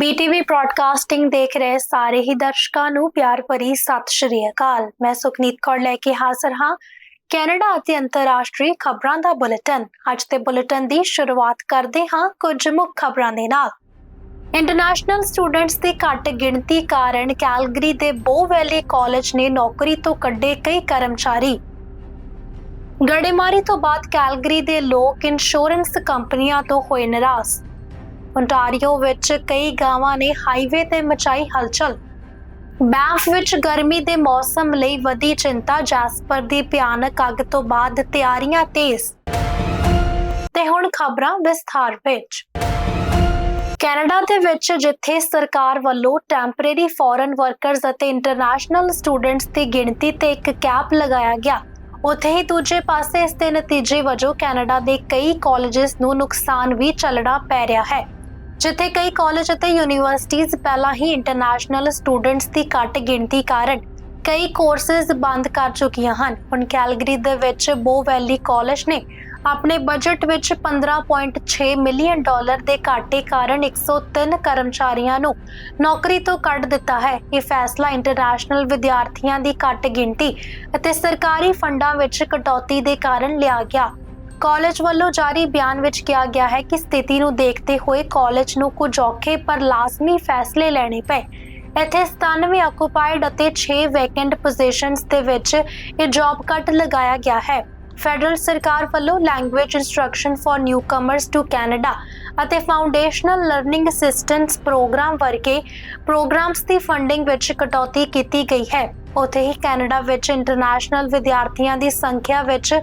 ਬੀਟੀਵੀ broadcasting ਦੇਖ ਰਹੇ ਸਾਰੇ ਹੀ ਦਰਸ਼ਕਾਂ ਨੂੰ ਪਿਆਰ ਭਰੀ ਸਤਿ ਸ਼੍ਰੀ ਅਕਾਲ। ਮੈਂ ਸੁਖਨੀਤ ਕੌਰ ਲੈ ਕੇ ਹਾਜ਼ਰ ਹਾਂ। ਕੈਨੇਡਾ ਅਤੇ ਅੰਤਰਰਾਸ਼ਟਰੀ ਖਬਰਾਂ ਦਾ ਬੁਲੇਟਿਨ। ਅੱਜ ਦੇ ਬੁਲੇਟਿਨ ਦੀ ਸ਼ੁਰੂਆਤ ਕਰਦੇ ਹਾਂ ਕੁਝ ਮੁੱਖ ਖਬਰਾਂ ਦੇ ਨਾਲ। ਇੰਟਰਨੈਸ਼ਨਲ ਸਟੂਡੈਂਟਸ ਦੀ ਘੱਟ ਗਿਣਤੀ ਕਾਰਨ ਕੈਲਗਰੀ ਦੇ ਬੋ ਵੈਲੀ ਕਾਲਜ ਨੇ ਨੌਕਰੀ ਤੋਂ ਕੱਢੇ ਕਈ ਕਰਮਚਾਰੀ। ਗੜੇਮਾਰੀ ਤੋਂ ਬਾਅਦ ਕੈਲਗਰੀ ਦੇ ਲੋਕ ਇੰਸ਼ੋਰੈਂਸ ਕੰਪਨੀਆਂ ਤੋਂ ਹੋਏ ਨਿਰਾਸ਼। Ontario ਵਿੱਚ ਕਈ ਗਾਵਾਂ ਨੇ ਹਾਈਵੇ ਤੇ ਮਚਾਈ ਹਲਚਲ। ਬੈਂਫ ਵਿੱਚ ਗਰਮੀ ਦੇ ਮੌਸਮ ਲਈ ਵਧੀ ਚਿੰਤਾ, ਜੈਸਪਰ ਦੀ ਭਿਆਨਕ ਅੱਗ ਤੋਂ ਬਾਅਦ ਤਿਆਰੀਆਂ ਤੇਜ਼। ਤੇ ਹੁਣ ਖਬਰਾਂ ਵਿਸਥਾਰ ਵਿੱਚ। ਕੈਨੇਡਾ ਦੇ ਵਿੱਚ ਜਿੱਥੇ ਸਰਕਾਰ ਵੱਲੋਂ ਟੈਂਪਰੇਰੀ ਫੋਰਨ ਵਰਕਰਸ ਅਤੇ ਇੰਟਰਨੈਸ਼ਨਲ ਸਟੂਡੈਂਟਸ ਦੀ ਗਿਣਤੀ ਤੇ ਇੱਕ ਕੈਪ ਲਗਾਇਆ ਗਿਆ, ਉੱਥੇ ਹੀ ਦੂਜੇ ਪਾਸੇ ਇਸ ਦੇ ਨਤੀਜੇ ਵਜੋਂ ਕੈਨੇਡਾ ਦੇ ਕਈ ਕਾਲਜਸ ਨੂੰ ਨੁਕਸਾਨ ਵੀ ਚੱਲਣਾ ਪੈ ਰਿਹਾ ਹੈ। ਜਿੱਥੇ ਕਈ ਕਾਲਜ ਅਤੇ ਯੂਨੀਵਰਸਿਟੀਆਂ ਪਹਿਲਾਂ ਹੀ ਇੰਟਰਨੈਸ਼ਨਲ ਸਟੂਡੈਂਟਸ ਦੀ ਘੱਟ ਗਿਣਤੀ ਕਾਰਨ ਕਈ ਕੋਰਸਸ ਬੰਦ ਕਰ ਚੁੱਕੀਆਂ ਹਨ। ਹੁਣ ਕੈਲਗਰੀ ਦੇ ਵਿੱਚ ਬੋ ਵੈਲੀ ਕਾਲਜ ਨੇ ਆਪਣੇ ਬਜਟ ਵਿੱਚ 15.6 ਮਿਲੀਅਨ ਡਾਲਰ ਦੇ ਘਾਟੇ ਕਾਰਨ 103 ਕਰਮਚਾਰੀਆਂ ਨੂੰ ਨੌਕਰੀ ਤੋਂ ਕੱਢ ਦਿੱਤਾ ਹੈ। ਇਹ ਫੈਸਲਾ ਇੰਟਰਨੈਸ਼ਨਲ ਵਿਦਿਆਰਥੀਆਂ ਦੀ ਘੱਟ ਗਿਣਤੀ ਅਤੇ ਸਰਕਾਰੀ ਫੰਡਾਂ ਵਿੱਚ ਕਟੌਤੀ ਦੇ ਕਾਰਨ ਲਿਆ ਗਿਆ। ਕਾਲਜ ਵੱਲੋਂ ਜਾਰੀ ਬਿਆਨ ਵਿੱਚ ਕਿਹਾ ਗਿਆ ਹੈ ਕਿ ਸਥਿਤੀ ਨੂੰ ਦੇਖਦੇ ਹੋਏ ਕਾਲਜ ਨੂੰ ਕੁਝ ਔਖੇ ਪਰ ਲਾਜ਼ਮੀ ਫੈਸਲੇ ਲੈਣੇ ਪਏ। ਇੱਥੇ 97 ਆਕੂਪਾਈਡ ਅਤੇ 6 ਵੈਕੈਂਟ ਪੋਜੀਸ਼ਨਸ ਦੇ ਵਿੱਚ ਇਹ ਜੌਬ ਕੱਟ ਲਗਾਇਆ ਗਿਆ ਹੈ। ਫੈਡਰਲ ਸਰਕਾਰ ਵੱਲੋਂ language instruction for newcomers to Canada ਅਤੇ ਫਾਊਂਡੇਸ਼ਨਲ ਲਰਨਿੰਗ ਅਸਿਸਟੈਂਸ ਪ੍ਰੋਗਰਾਮ ਵਰਗੇ ਪ੍ਰੋਗਰਾਮਸ ਦੀ ਫੰਡਿੰਗ ਵਿੱਚ ਕਟੌਤੀ ਕੀਤੀ ਗਈ ਹੈ। ਉੱਥੇ ਹੀ ਕੈਨੇਡਾ ਵਿੱਚ ਇੰਟਰਨੈਸ਼ਨਲ ਵਿਦਿਆਰਥੀਆਂ ਦੀ ਸੰਖਿਆ ਵਿੱਚ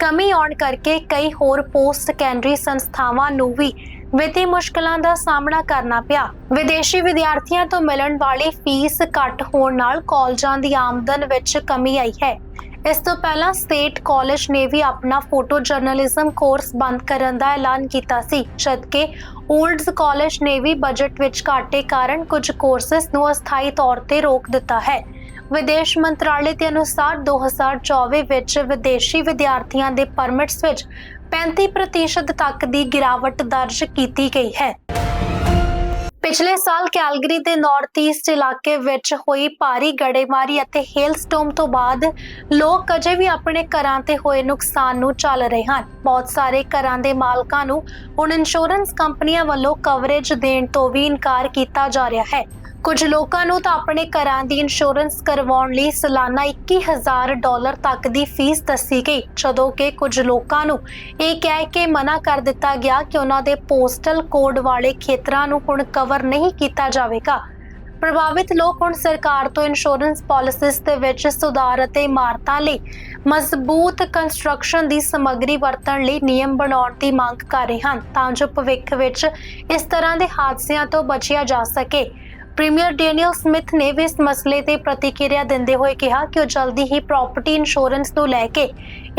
ਕਮੀ ਆਉਣ ਕਰਕੇ ਕਈ ਹੋਰ ਪੋਸਟ ਸੈਕੰਡਰੀ ਸੰਸਥਾਵਾਂ ਨੂੰ ਵੀ ਵਿੱਤੀ ਮੁਸ਼ਕਲਾਂ ਦਾ ਸਾਹਮਣਾ ਕਰਨਾ ਪਿਆ। ਵਿਦੇਸ਼ੀ ਵਿਦਿਆਰਥੀਆਂ ਤੋਂ ਮਿਲਣ ਵਾਲੀ ਫੀਸ ਘੱਟ ਹੋਣ ਨਾਲ ਕਾਲਜਾਂ ਦੀ ਆਮਦਨ ਵਿੱਚ ਕਮੀ ਆਈ ਹੈ। ਇਸ ਤੋਂ ਪਹਿਲਾਂ ਸਟੇਟ ਕਾਲਜ ਨੇ ਵੀ ਆਪਣਾ ਫੋਟੋ ਜਰਨਲਿਜ਼ਮ ਕੋਰਸ ਬੰਦ ਕਰਨ ਦਾ ਐਲਾਨ ਕੀਤਾ ਸੀ, ਜਦਕਿ 올ਡਸ ਕਾਲਜ ਨੇ ਵੀ ਬਜਟ ਵਿੱਚ ਘਾਟੇ ਕਾਰਨ ਕੁਝ ਕੋਰਸਸ ਨੂੰ ਅਸਥਾਈ ਤੌਰ ਤੇ ਰੋਕ ਦਿੱਤਾ ਹੈ। ਵਿਦੇਸ਼ ਮੰਤਰਾਲੇ ਦੇ ਅਨੁਸਾਰ 2024 ਵਿੱਚ ਵਿਦੇਸ਼ੀ ਵਿਦਿਆਰਥੀਆਂ ਦੇ ਪਰਮਿਟਸ ਵਿੱਚ 35% ਤੱਕ ਦੀ ਗਿਰਾਵਟ ਦਰਜ ਕੀਤੀ ਗਈ ਹੈ। ਪਿਛਲੇ ਸਾਲ ਕੈਲਗਰੀ ਦੇ ਨਾਰਥ ਈਸਟ ਇਲਾਕੇ ਵਿੱਚ ਹੋਈ ਭਾਰੀ ਗੜੇਮਾਰੀ ਅਤੇ ਹੇਲਸਟੋਮ ਤੋਂ ਬਾਅਦ ਲੋਕ ਅਜੇ ਵੀ ਆਪਣੇ ਘਰਾਂ ਤੇ ਹੋਏ ਨੁਕਸਾਨ ਨੂੰ ਚੱਲ ਰਹੇ ਹਨ। ਬਹੁਤ ਸਾਰੇ ਘਰਾਂ ਦੇ ਮਾਲਕਾਂ ਨੂੰ ਹੁਣ ਇੰਸ਼ੋਰੈਂਸ ਕੰਪਨੀਆਂ ਵੱਲੋਂ ਕਵਰੇਜ ਦੇਣ ਤੋਂ ਵੀ ਇਨਕਾਰ ਕੀਤਾ ਜਾ ਰਿਹਾ ਹੈ। ਕੁਝ ਲੋਕਾਂ ਨੂੰ ਤਾਂ ਆਪਣੇ ਘਰਾਂ ਦੀ ਇੰਸ਼ੋਰੈਂਸ ਕਰਵਾਉਣ ਲਈ ਸਾਲਾਨਾ 21000 ਡਾਲਰ ਤੱਕ ਦੀ ਫੀਸ ਦੱਸੀ ਗਈ, ਜਦੋਂ ਕਿ ਕੁਝ ਲੋਕਾਂ ਨੂੰ ਇਹ ਕਹਿ ਕੇ ਮਨਾ ਕਰ ਦਿੱਤਾ ਗਿਆ ਕਿ ਉਹਨਾਂ ਦੇ ਪੋਸਟਲ ਕੋਡ ਵਾਲੇ ਖੇਤਰਾਂ ਨੂੰ ਹੁਣ ਕਵਰ ਨਹੀਂ ਕੀਤਾ ਜਾਵੇਗਾ। ਪ੍ਰਭਾਵਿਤ ਲੋਕ ਹੁਣ ਸਰਕਾਰ ਤੋਂ ਇੰਸ਼ੋਰੈਂਸ ਪਾਲਿਸੀਜ਼ ਦੇ ਵਿੱਚ ਸੁਧਾਰ ਅਤੇ ਇਮਾਰਤਾਂ ਲਈ ਮਜ਼ਬੂਤ ਕੰਸਟਰਕਸ਼ਨ ਦੀ ਸਮੱਗਰੀ ਵਰਤਣ ਲਈ ਨਿਯਮ ਬਣਾਉਣ ਦੀ ਮੰਗ ਕਰ ਰਹੇ ਹਨ, ਤਾਂ ਜੋ ਭਵਿੱਖ ਵਿੱਚ ਇਸ ਤਰ੍ਹਾਂ ਦੇ ਹਾਦਸਿਆਂ ਤੋਂ ਬਚਿਆ ਜਾ ਸਕੇ। ਪ੍ਰੀਮੀਅਰ ਡੈਨੀਅਲ ਸਮਿਥ ਨੇ ਵੀ ਇਸ ਮਸਲੇ ਤੇ ਪ੍ਰਤੀਕਿਰਿਆ ਦਿੰਦੇ ਹੋਏ ਕਿਹਾ ਕਿ ਉਹ ਜਲਦੀ ਹੀ ਪ੍ਰਾਪਰਟੀ ਇੰਸ਼ੋਰੈਂਸ ਨੂੰ ਲੈ ਕੇ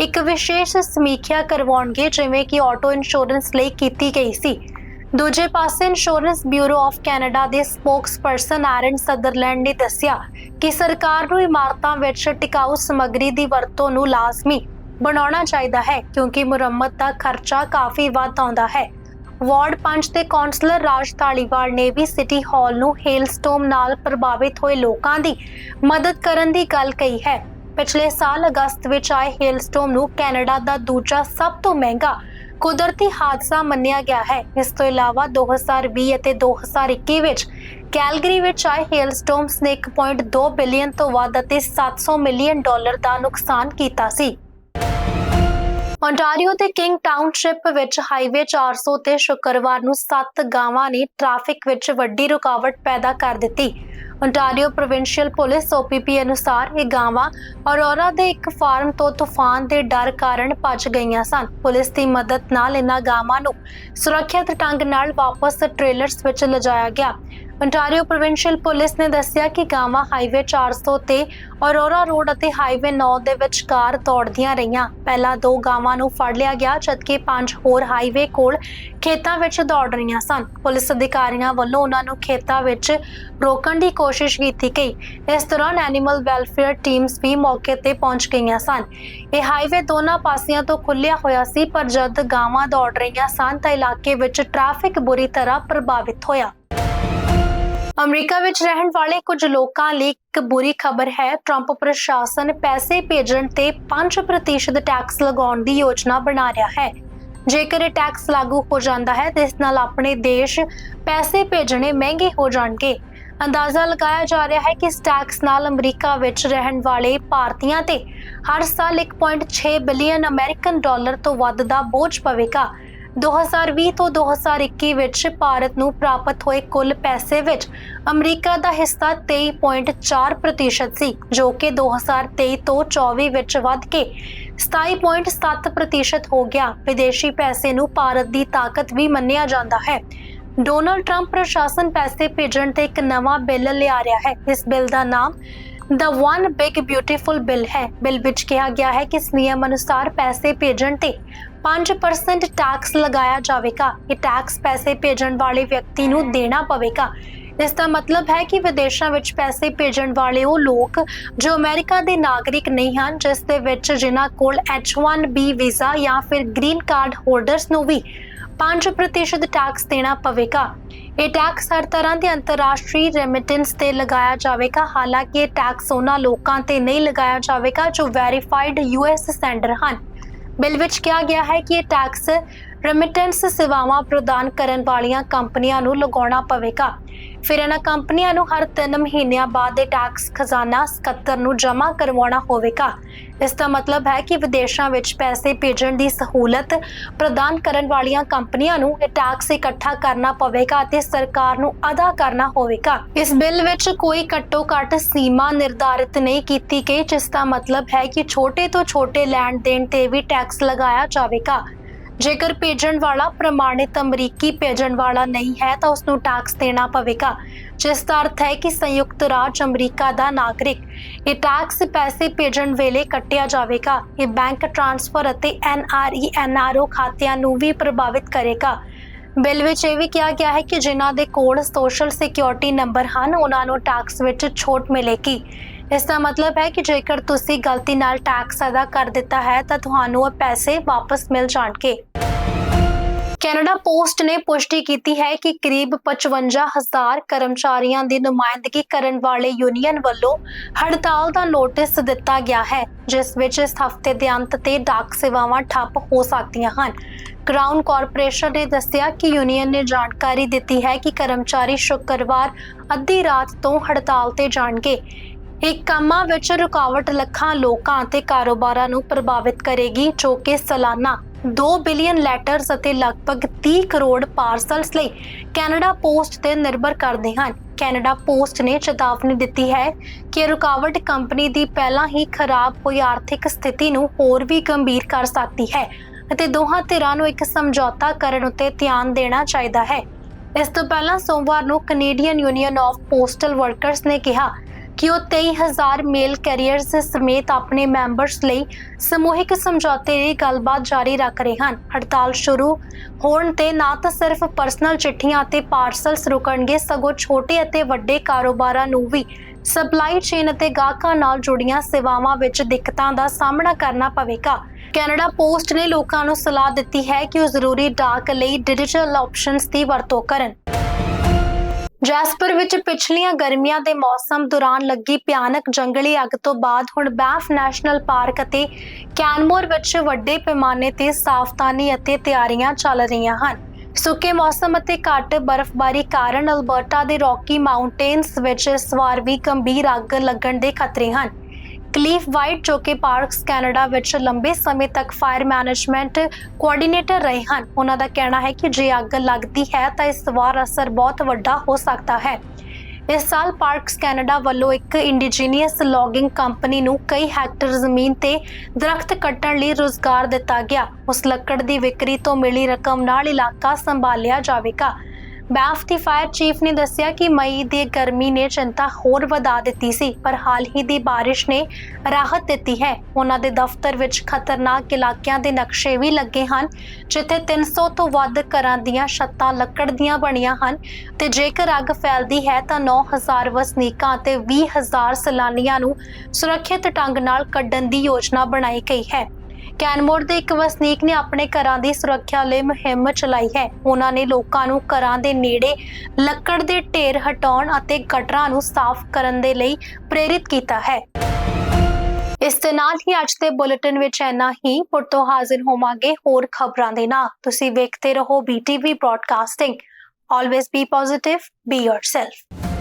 ਇੱਕ ਵਿਸ਼ੇਸ਼ ਸਮੀਖਿਆ ਕਰਵਾਉਣਗੇ, ਜਿਵੇਂ ਕਿ ਆਟੋ ਇੰਸ਼ੋਰੈਂਸ ਲਈ ਕੀਤੀ ਗਈ ਸੀ। ਦੂਜੇ ਪਾਸੇ ਇੰਸ਼ੋਰੈਂਸ ਬਿਊਰੋ ਆਫ ਕੈਨੇਡਾ ਦੇ ਸਪੋਕਸਪਰਸਨ ਆਰਨ ਸਦਰਲੈਂਡ ਨੇ ਦੱਸਿਆ ਕਿ ਸਰਕਾਰ ਨੂੰ ਇਮਾਰਤਾਂ ਵਿੱਚ ਟਿਕਾਊ ਸਮੱਗਰੀ ਦੀ ਵਰਤੋਂ ਨੂੰ ਲਾਜ਼ਮੀ ਬਣਾਉਣਾ ਚਾਹੀਦਾ ਹੈ, ਕਿਉਂਕਿ ਮੁਰੰਮਤ ਦਾ ਖਰਚਾ ਕਾਫੀ ਵੱਧ ਆਉਂਦਾ ਹੈ। ਵਾਰਡ 5 ਦੇ ਕਾਉਂਸਲਰ ਰਾਜ ਧਾਲੀਵਾਲ ਨੇ ਵੀ ਸਿਟੀ ਹਾਲ ਨੂੰ ਹੇਲਸਟੋਮ ਨਾਲ ਪ੍ਰਭਾਵਿਤ ਹੋਏ ਲੋਕਾਂ ਦੀ ਮਦਦ ਕਰਨ ਦੀ ਗੱਲ ਕਹੀ ਹੈ। ਪਿਛਲੇ ਸਾਲ ਅਗਸਤ ਵਿੱਚ ਆਏ ਹੇਲਸਟੋਮ ਨੂੰ ਕੈਨੇਡਾ ਦਾ ਦੂਜਾ ਸਭ ਤੋਂ ਮਹਿੰਗਾ ਕੁਦਰਤੀ ਹਾਦਸਾ ਮੰਨਿਆ ਗਿਆ ਹੈ। ਇਸ ਤੋਂ ਇਲਾਵਾ 2020 ਅਤੇ 2021 ਵਿੱਚ ਕੈਲਗਰੀ ਵਿੱਚ ਆਏ ਹੇਲਸਟੋਮਸ ਨੇ 1.2 ਬਿਲੀਅਨ ਤੋਂ ਵੱਧ ਅਤੇ 700 ਮਿਲੀਅਨ ਡਾਲਰ ਦਾ ਨੁਕਸਾਨ ਕੀਤਾ ਸੀ। ਓਨਟਾਰੀਓ ਦੇ ਕਿੰਗ ਟਾਊਨਸ਼ਿਪ ਵਿੱਚ ਹਾਈਵੇ 400 ਤੇ ਸ਼ੁੱਕਰਵਾਰ ਨੂੰ ਸੱਤ ਗਾਵਾਂ ਨੇ ਟ੍ਰੈਫਿਕ ਵਿੱਚ ਵੱਡੀ ਰੁਕਾਵਟ ਪੈਦਾ ਕਰ ਦਿੱਤੀ। ਓਨਟਾਰੀਓ ਪ੍ਰੋਵਿੰਸ਼ੀਅਲ ਪੁਲਿਸ OPP ਅਨੁਸਾਰ ਇਹ ਗਾਵਾਂ ਔਰੋਰਾ ਦੇ ਇੱਕ ਫਾਰਮ ਤੋਂ ਤੂਫਾਨ ਦੇ ਡਰ ਕਾਰਨ ਭੱਜ ਗਈਆਂ ਸਨ। ਪੁਲਿਸ ਦੀ ਮਦਦ ਨਾਲ ਇਹਨਾਂ ਗਾਵਾਂ ਨੂੰ ਸੁਰੱਖਿਅਤ ਢੰਗ ਨਾਲ ਵਾਪਸ ਟ੍ਰੇਲਰਸ ਵਿੱਚ ਲਿਜਾਇਆ ਗਿਆ। Ontario ਪ੍ਰੋਵਿੰਸ਼ੀਅਲ ਪੁਲਿਸ ਨੇ ਦੱਸਿਆ ਕਿ ਗਾਵਾਂ ਹਾਈਵੇ 400 ਤੇ ਔਰੋਰਾ ਰੋਡ ਅਤੇ ਹਾਈਵੇ 9 ਦੇ ਵਿਚਕਾਰ ਦੌੜਦੀਆਂ ਰਹੀਆਂ। ਪਹਿਲਾਂ ਦੋ ਗਾਵਾਂ ਨੂੰ ਫੜ ਲਿਆ ਗਿਆ, ਜਦਕਿ ਪੰਜ ਹੋਰ ਹਾਈਵੇ ਕੋਲ ਖੇਤਾਂ ਵਿੱਚ ਦੌੜ ਰਹੀਆਂ ਸਨ। ਪੁਲਿਸ ਅਧਿਕਾਰੀਆਂ ਵੱਲੋਂ ਉਹਨਾਂ ਨੂੰ ਖੇਤਾਂ ਵਿੱਚ ਰੋਕਣ ਦੀ ਕੋਸ਼ਿਸ਼ ਕੀਤੀ ਗਈ। ਇਸ ਦੌਰਾਨ ਐਨੀਮਲ ਵੈਲਫੇਅਰ ਟੀਮਸ ਵੀ ਮੌਕੇ ਤੇ ਪਹੁੰਚ ਗਈਆਂ ਸਨ। ਇਹ ਹਾਈਵੇ ਦੋਨਾਂ ਪਾਸਿਆਂ ਤੋਂ ਖੁੱਲਿਆ ਹੋਇਆ ਸੀ, ਪਰ ਜਦ ਗਾਵਾਂ ਦੌੜ ਰਹੀਆਂ ਸਨ ਤਾਂ ਇਲਾਕੇ ਵਿੱਚ ਟ੍ਰੈਫਿਕ ਬੁਰੀ ਤਰ੍ਹਾਂ ਪ੍ਰਭਾਵਿਤ ਹੋਇਆ। ਅਮਰੀਕਾ ਵਿੱਚ ਰਹਿਣ ਵਾਲੇ ਕੁਝ ਲੋਕਾਂ ਲਈ ਇੱਕ ਬੁਰੀ ਖਬਰ ਹੈ। ਟਰੰਪ ਪ੍ਰਸ਼ਾਸਨ ਪੈਸੇ ਭੇਜਣ ਤੇ 5% ਟੈਕਸ ਲਗਾਉਣ ਦੀ ਯੋਜਨਾ ਬਣਾ ਰਿਹਾ ਹੈ। ਜੇਕਰ ਇਹ ਟੈਕਸ ਲਾਗੂ ਹੋ ਜਾਂਦਾ ਹੈ ਤੇ ਇਸ ਨਾਲ ਆਪਣੇ ਦੇਸ਼ ਪੈਸੇ ਭੇਜਣੇ ਮਹਿੰਗੇ ਹੋ ਜਾਣਗੇ। ਅੰਦਾਜ਼ਾ ਲਗਾਇਆ ਜਾ ਰਿਹਾ ਹੈ ਕਿ ਇਸ ਟੈਕਸ ਨਾਲ ਅਮਰੀਕਾ ਵਿੱਚ ਰਹਿਣ ਵਾਲੇ ਭਾਰਤੀਆਂ ਤੇ ਹਰ ਸਾਲ 1.6 ਬਿਲੀਅਨ ਅਮਰੀਕਨ ਡਾਲਰ ਤੋਂ ਵੱਧ ਦਾ ਬੋਝ ਪਵੇਗਾ। 2020 ਤੋਂ 2021 ਵਿੱਚ ਭਾਰਤ ਨੂੰ ਪ੍ਰਾਪਤ ਹੋਏ ਕੁੱਲ ਪੈਸੇ ਵਿੱਚ ਅਮਰੀਕਾ ਦਾ ਹਿੱਸਾ 23.4% ਸੀ, ਜੋ ਕਿ 2023 ਤੋਂ 24 ਵਿੱਚ ਵੱਧ ਕੇ 27.7% ਹੋ ਗਿਆ। ਵਿਦੇਸ਼ੀ ਪੈਸੇ ਨੂੰ ਭਾਰਤ ਦੀ ਤਾਕਤ ਵੀ ਮੰਨਿਆ ਜਾਂਦਾ ਹੈ। ਡੋਨਲਡ ਟਰੰਪ ਪ੍ਰਸ਼ਾਸਨ ਪੈਸੇ ਭੇਜਣ ਤੇ ਇੱਕ ਨਵਾਂ ਬਿੱਲ ਲਿਆ ਰਿਹਾ ਹੈ। ਇਸ ਬਿੱਲ ਦਾ ਨਾਮ ਦਾ ਵਨ ਬਿਗ ਬਿਊਟੀਫੁਲ ਬਿੱਲ ਹੈ। ਬਿੱਲ ਵਿੱਚ ਕਿਹਾ ਗਿਆ ਹੈ ਕਿ ਇਸ ਨਿਯਮ ਅਨੁਸਾਰ ਪੈਸੇ ਭੇਜਣ ਤੇ 5% ਟੈਕਸ ਲਗਾਇਆ ਜਾਵੇਗਾ। ਇਹ ਟੈਕਸ ਪੈਸੇ ਭੇਜਣ ਵਾਲੇ ਵਿਅਕਤੀ ਨੂੰ ਦੇਣਾ ਪਵੇਗਾ। ਇਸ ਦਾ ਮਤਲਬ ਹੈ ਕਿ ਵਿਦੇਸ਼ਾਂ ਵਿੱਚ ਪੈਸੇ ਭੇਜਣ ਵਾਲੇ ਉਹ ਲੋਕ ਜੋ ਅਮਰੀਕਾ ਦੇ ਨਾਗਰਿਕ ਨਹੀਂ ਹਨ, ਜਿਸ ਦੇ ਵਿੱਚ ਜਿਨ੍ਹਾਂ ਕੋਲ H1B ਵੀਜ਼ਾ ਜਾਂ ਫਿਰ ਗ੍ਰੀਨ ਕਾਰਡ ਹੋਲਡਰਸ ਨੂੰ ਵੀ 5% ਟੈਕਸ ਦੇਣਾ ਪਵੇਗਾ। ਇਹ ਟੈਕਸ ਹਰ ਤਰ੍ਹਾਂ ਦੇ ਅੰਤਰਰਾਸ਼ਟਰੀ ਰੈਮਿਟੈਂਸ ਤੇ ਲਗਾਇਆ ਜਾਵੇਗਾ। ਹਾਲਾਂਕਿ ਇਹ ਟੈਕਸ ਉਹਨਾਂ ਲੋਕਾਂ ਤੇ ਨਹੀਂ ਲਗਾਇਆ ਜਾਵੇਗਾ ਜੋ ਵੈਰੀਫਾਈਡ ਯੂਐਸ ਸੈਂਡਰ ਹਨ। ਬਿੱਲ ਵਿੱਚ ਕਿਹਾ ਗਿਆ ਹੈ ਕਿ ਇਹ ਟੈਕਸ ਰੈਮਿਟੈਂਸ ਸੇਵਾਵਾਂ ਪ੍ਰਦਾਨ ਕਰਨ ਵਾਲੀਆਂ ਕੰਪਨੀਆਂ ਨੂੰ ਲਗਾਉਣਾ ਪਵੇਗਾ। ਫਿਰ ਇਹਨਾਂ ਕੰਪਨੀਆਂ ਨੂੰ ਹਰ 3 ਮਹੀਨਿਆਂ ਬਾਅਦ ਇਹ ਟੈਕਸ ਖਜ਼ਾਨਾ ਸਕੱਤਰ ਨੂੰ ਜਮ੍ਹਾਂ ਕਰਵਾਉਣਾ ਹੋਵੇਗਾ। ਇਸ ਦਾ ਮਤਲਬ ਹੈ ਕਿ ਵਿਦੇਸ਼ਾਂ ਵਿੱਚ ਪੈਸੇ ਭੇਜਣ ਦੀ ਸਹੂਲਤ ਪ੍ਰਦਾਨ ਕਰਨ ਵਾਲੀਆਂ ਕੰਪਨੀਆਂ ਨੂੰ ਇਹ ਟੈਕਸ ਇਕੱਠਾ ਕਰਨਾ ਪਵੇਗਾ ਅਤੇ ਸਰਕਾਰ ਨੂੰ ਅਦਾ ਕਰਨਾ ਹੋਵੇਗਾ। ਇਸ ਬਿੱਲ ਵਿੱਚ ਕੋਈ ਘੱਟੋ-ਘੱਟ ਸੀਮਾ ਨਿਰਧਾਰਿਤ ਨਹੀਂ ਕੀਤੀ ਗਈ, ਜਿਸ ਦਾ ਮਤਲਬ ਹੈ ਕਿ ਛੋਟੇ ਤੋਂ ਛੋਟੇ ਲੈਣ ਦੇਣ ਤੇ ਵੀ ਟੈਕਸ ਲਗਾਇਆ ਜਾਵੇਗਾ। ਜੇਕਰ ਭੇਜਣ ਵਾਲਾ ਪ੍ਰਮਾਣਿਤ ਅਮਰੀਕੀ ਭੇਜਣ ਵਾਲਾ ਨਹੀਂ ਹੈ ਤਾਂ ਉਸ ਨੂੰ ਟੈਕਸ ਦੇਣਾ ਪਵੇਗਾ, ਜਿਸ ਦਾ ਅਰਥ ਹੈ ਕਿ ਸੰਯੁਕਤ ਰਾਜ ਅਮਰੀਕਾ ਦਾ ਨਾਗਰਿਕ, ਇਹ ਟੈਕਸ ਪੈਸੇ ਭੇਜਣ ਵੇਲੇ ਕੱਟਿਆ ਜਾਵੇਗਾ, ਇਹ ਬੈਂਕ ਟ੍ਰਾਂਸਫਰ ਅਤੇ ਐਨਆਰਈ ਐਨਆਰਓ ਖਾਤਿਆਂ ਨੂੰ ਵੀ ਪ੍ਰਭਾਵਿਤ ਕਰੇਗਾ। ਬਿੱਲ ਵਿੱਚ ਇਹ ਵੀ ਕਿਹਾ ਗਿਆ ਹੈ ਕਿ ਜਿਨ੍ਹਾਂ ਦੇ ਕੋਲ ਸੋਸ਼ਲ ਸਿਕਿਉਰਿਟੀ ਨੰਬਰ ਹਨ, ਉਹਨਾਂ ਨੂੰ ਟੈਕਸ ਵਿੱਚ ਛੋਟ ਮਿਲੇਗੀ। ਇਸ ਦਾ ਮਤਲਬ ਹੈ ਕਿ ਜੇਕਰ ਤੁਸੀਂ ਗਲਤੀ ਨਾਲ ਟੈਕਸ ਅਦਾ ਕਰ ਦਿੱਤਾ ਹੈ, ਤਾਂ ਤੁਹਾਨੂੰ ਉਹ ਪੈਸੇ ਵਾਪਸ ਮਿਲ ਜਾਣਗੇ। ਕੈਨੇਡਾ ਪੋਸਟ ਨੇ ਪੁਸ਼ਟੀ ਕੀਤੀ ਹੈ ਕਿ ਕਰੀਬ 55000 ਕਰਮਚਾਰੀਆਂ ਦੀ ਨੁਮਾਇੰਦਗੀ ਕਰਨ ਵਾਲੇ ਯੂਨੀਅਨ ਵੱਲੋਂ ਹੜਤਾਲ ਦਾ ਨੋਟਿਸ ਦਿੱਤਾ ਗਿਆ ਹੈ, ਜਿਸ ਵਿੱਚ ਇਸ ਹਫ਼ਤੇ ਦੇ ਅੰਤ ਤੇ ਡਾਕ ਸੇਵਾਵਾਂ ਠੱਪ ਹੋ ਸਕਦੀਆਂ ਹਨ। ਕਰਾਊਨ ਕਾਰਪੋਰੇਸ਼ਨ ਨੇ ਦੱਸਿਆ ਕਿ ਯੂਨੀਅਨ ਨੇ ਜਾਣਕਾਰੀ ਦਿੱਤੀ ਹੈ ਕਿ ਕਰਮਚਾਰੀ ਸ਼ੁੱਕਰਵਾਰ ਅੱਧੀ ਰਾਤ ਤੋਂ ਹੜਤਾਲ ਤੇ ਜਾਣਗੇ। ਇਹ ਕੰਮਾਂ ਵਿੱਚ ਰੁਕਾਵਟ ਲੱਖਾਂ ਲੋਕਾਂ ਅਤੇ ਕਾਰੋਬਾਰਾਂ ਨੂੰ ਪ੍ਰਭਾਵਿਤ ਕਰੇਗੀ, ਜੋ ਕਿ ਸਾਲਾਨਾ 2 ਬਿਲੀਅਨ ਲੈਟਰਸ ਅਤੇ ਲਗਭਗ 30 ਕਰੋੜ ਪਾਰਸਲਸ ਲਈ ਕੈਨੇਡਾ ਪੋਸਟ ਤੇ ਨਿਰਭਰ ਕਰਦੇ ਹਨ। ਕੈਨੇਡਾ ਪੋਸਟ ਨੇ ਚੇਤਾਵਨੀ ਦਿੱਤੀ ਹੈ ਕਿ ਰੁਕਾਵਟ ਕੰਪਨੀ ਦੀ ਪਹਿਲਾਂ ਹੀ ਖਰਾਬ ਹੋਈ ਆਰਥਿਕ ਸਥਿਤੀ ਨੂੰ ਹੋਰ ਵੀ ਗੰਭੀਰ ਕਰ ਸਕਦੀ ਹੈ ਅਤੇ ਦੋਹਾਂ ਧਿਰਾਂ ਨੂੰ ਇੱਕ ਸਮਝੌਤਾ ਕਰਨ ਉੱਤੇ ਧਿਆਨ ਦੇਣਾ ਚਾਹੀਦਾ ਹੈ। ਇਸ ਤੋਂ ਪਹਿਲਾਂ ਸੋਮਵਾਰ ਨੂੰ Canadian union of postal workers ਨੇ ਕਿਹਾ ਕਿ ਉਹ 23000 ਮੇਲ ਕੈਰੀਅਰਸ ਸਮੇਤ ਆਪਣੇ ਮੈਂਬਰਸ ਲਈ ਸਮੂਹਿਕ ਸਮਝੌਤੇ ਦੀ ਗੱਲਬਾਤ ਜਾਰੀ ਰੱਖ ਰਹੇ ਹਨ। ਹੜਤਾਲ ਸ਼ੁਰੂ ਹੋਣ ਤੇ ਨਾ ਤਾਂ ਸਿਰਫ ਪਰਸਨਲ ਚਿੱਠੀਆਂ ਅਤੇ ਪਾਰਸਲਸ ਰੁਕਣਗੇ, ਸਗੋਂ ਛੋਟੇ ਅਤੇ ਵੱਡੇ ਕਾਰੋਬਾਰਾਂ ਨੂੰ ਵੀ ਸਪਲਾਈ ਚੇਨ ਅਤੇ ਗਾਹਕਾਂ ਨਾਲ ਜੁੜੀਆਂ ਸੇਵਾਵਾਂ ਵਿੱਚ ਦਿੱਕਤਾਂ ਦਾ ਸਾਹਮਣਾ ਕਰਨਾ ਪਵੇਗਾ। ਕੈਨੇਡਾ ਪੋਸਟ ਨੇ ਲੋਕਾਂ ਨੂੰ ਸਲਾਹ ਦਿੱਤੀ ਹੈ ਕਿ ਉਹ ਜ਼ਰੂਰੀ ਡਾਕ ਲਈ ਡਿਜੀਟਲ ਆਪਸ਼ਨਸ ਦੀ ਵਰਤੋਂ ਕਰਨ। ਜੈਸਪਰ ਵਿੱਚ ਪਿਛਲੀਆਂ ਗਰਮੀਆਂ ਦੇ ਮੌਸਮ ਦੌਰਾਨ ਲੱਗੀ ਭਿਆਨਕ ਜੰਗਲੀ ਅੱਗ ਤੋਂ ਬਾਅਦ ਹੁਣ ਬੈਫ ਨੈਸ਼ਨਲ ਪਾਰਕ ਅਤੇ ਕੈਨਮੋਰ ਵਿੱਚ ਵੱਡੇ ਪੈਮਾਨੇ ਤੇ ਸਾਵਧਾਨੀ ਅਤੇ ਤਿਆਰੀਆਂ ਚੱਲ ਰਹੀਆਂ ਹਨ। ਸੁੱਕੇ ਮੌਸਮ ਅਤੇ ਘੱਟ ਬਰਫ਼ਬਾਰੀ ਕਾਰਨ ਅਲਬਰਟਾ ਦੇ ਰੌਕੀ ਮਾਊਂਟੇਨਸ ਵਿੱਚ ਇਸ ਵਾਰ ਵੀ ਗੰਭੀਰ ਅੱਗ ਲੱਗਣ ਦੇ ਖਤਰੇ ਹਨ। ਕਲੀਫ ਵਾਈਟ ਜੋ ਕਿ ਪਾਰਕਸ ਕੈਨੇਡਾ ਵਿੱਚ ਲੰਬੇ ਸਮੇਂ ਤੱਕ ਫਾਇਰ ਮੈਨੇਜਮੈਂਟ ਕੋਆਰਡੀਨੇਟਰ ਰਹੇ ਹਨ। ਉਹਨਾਂ ਦਾ ਕਹਿਣਾ ਹੈ ਕਿ ਜੇ ਅੱਗ ਲੱਗਦੀ ਹੈ ਤਾਂ ਇਸ ਵਾਰ ਅਸਰ ਬਹੁਤ ਵੱਡਾ ਹੋ ਸਕਦਾ ਹੈ। ਇਸ ਸਾਲ ਪਾਰਕਸ ਕੈਨੇਡਾ ਵੱਲੋਂ ਇੱਕ ਇੰਡੀਜੀਨੀਅਸ ਲੌਗਿੰਗ ਕੰਪਨੀ ਨੂੰ ਕਈ ਹੈਕਟਰ ਜ਼ਮੀਨ ਤੇ ਦਰਖਤ ਕੱਟਣ ਲਈ ਰੋਜ਼ਗਾਰ ਦਿੱਤਾ ਗਿਆ। ਉਸ ਲੱਕੜ ਦੀ ਵਿਕਰੀ ਤੋਂ ਮਿਲੀ ਰਕਮ ਨਾਲ ਇਲਾਕਾ ਸੰਭਾਲਿਆ ਜਾਵੇਗਾ। ਬੈਫ ਦੀ ਫਾਇਰ ਚੀਫ ਨੇ ਦੱਸਿਆ ਕਿ ਮਈ ਦੀ ਗਰਮੀ ਨੇ ਚਿੰਤਾ ਹੋਰ ਵਧਾ ਦਿੱਤੀ ਸੀ, ਪਰ ਹਾਲ ਹੀ ਦੀ ਬਾਰਿਸ਼ ਨੇ ਰਾਹਤ ਦਿੱਤੀ ਹੈ। ਉਹਨਾਂ ਦੇ ਦਫ਼ਤਰ ਵਿੱਚ ਖਤਰਨਾਕ ਇਲਾਕਿਆਂ ਦੇ ਨਕਸ਼ੇ ਵੀ ਲੱਗੇ ਹਨ, ਜਿੱਥੇ 300 ਤੋਂ ਵੱਧ ਘਰਾਂ ਦੀਆਂ ਛੱਤਾਂ ਲੱਕੜ ਦੀਆਂ ਬਣੀਆਂ ਹਨ ਤੇ ਜੇਕਰ ਅੱਗ ਫੈਲਦੀ ਹੈ ਤਾਂ 9000 ਵਸਨੀਕਾਂ ਅਤੇ 20000 ਸੈਲਾਨੀਆਂ ਨੂੰ ਸੁਰੱਖਿਅਤ ਢੰਗ ਨਾਲ ਕੱਢਣ ਦੀ ਯੋਜਨਾ ਬਣਾਈ ਗਈ ਹੈ। ਕੈਨਮੋਰ ਦੇ ਇੱਕ ਵਸਨੀਕ ਨੇ ਆਪਣੇ ਘਰਾਂ ਦੀ ਸੁਰੱਖਿਆ ਲਈ ਮੁਹਿੰਮ ਚਲਾਈ ਹੈ। ਉਹਨਾਂ ਨੇ ਲੋਕਾਂ ਨੂੰ ਘਰਾਂ ਦੇ ਨੇੜੇ ਲੱਕੜ ਦੇ ਢੇਰ ਹਟਾਉਣ ਅਤੇ ਗਟਰਾਂ ਨੂੰ ਸਾਫ਼ ਕਰਨ ਦੇ ਲਈ ਪ੍ਰੇਰਿਤ ਕੀਤਾ ਹੈ। ਇਸ ਦੇ ਨਾਲ ਹੀ ਅੱਜ ਦੇ ਬੁਲੇਟਿਨ ਵਿੱਚ ਇੰਨਾ ਹੀ। ਪੁਰ ਤੋਂ ਹਾਜ਼ਰ ਹੋਵਾਂਗੇ ਹੋਰ ਖਬਰਾਂ ਦੇ ਨਾਲ। ਤੁਸੀਂ ਵੇਖਦੇ ਰਹੋ BTV broadcasting always be positive be yourself